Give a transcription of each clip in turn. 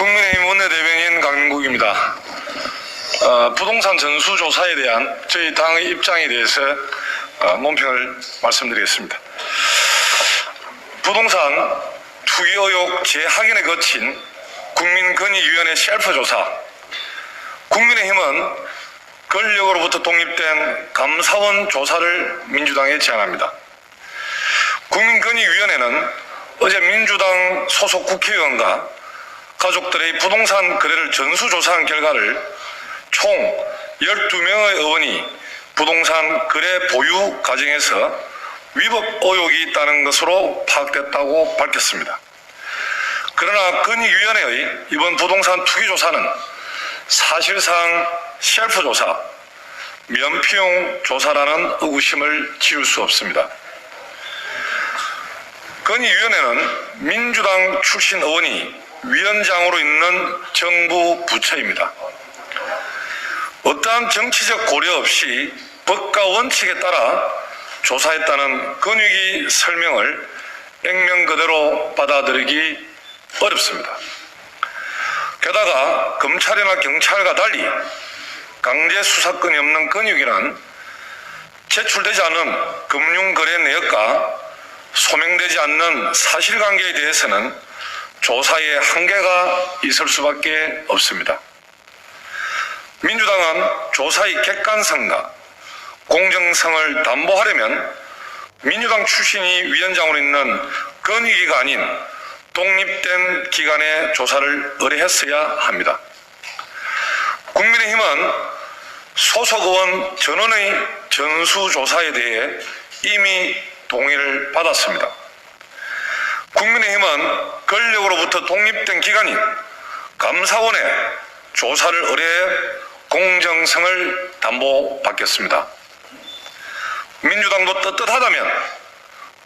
국민의힘 원내대변인 강민국입니다. 어, 부동산 전수조사에 대한 저희 당의 입장에 대해서 어, 논평을 말씀드리겠습니다. 부동산 투기 의혹 재확인에 거친 국민건의위원회 셀프 조사. 국민의힘은 권력으로부터 독립된 감사원 조사를 민주당에 제안합니다. 국민건의위원회는 어제 민주당 소속 국회의원과 가족들의 부동산 거래를 전수조사한 결과를 총 12명의 의원이 부동산 거래 보유 과정에서 위법 의혹이 있다는 것으로 파악됐다고 밝혔습니다. 그러나 건의위원회의 이번 부동산 투기 조사는 사실상 셀프 조사, 면피용 조사라는 의구심을 지울 수 없습니다. 건의위원회는 민주당 출신 의원이 위원장으로 있는 정부 부처입니다. 어떠한 정치적 고려 없이 법과 원칙에 따라 조사했다는 건의기 설명을 액면 그대로 받아들이기 어렵습니다. 게다가 검찰이나 경찰과 달리 강제 수사권이 없는 건의기는 제출되지 않은 금융거래 내역과 소명되지 않는 사실관계에 대해서는 조사에 한계가 있을 수밖에 없습니다. 민주당은 조사의 객관성과 공정성을 담보하려면 민주당 출신이 위원장으로 있는 건의기가 아닌 독립된 기관의 조사를 의뢰했어야 합니다. 국민의힘은 소속 의원 전원의 전수조사에 대해 이미 동의를 받았습니다. 국민의힘은 권력으로부터 독립된 기관인 감사원에 조사를 의뢰해 공정성을 담보받겠습니다. 민주당도 떳떳하다면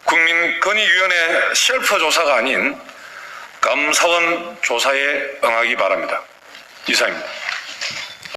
국민건의위원회 셀프 조사가 아닌 감사원 조사에 응하기 바랍니다. 이상입니다.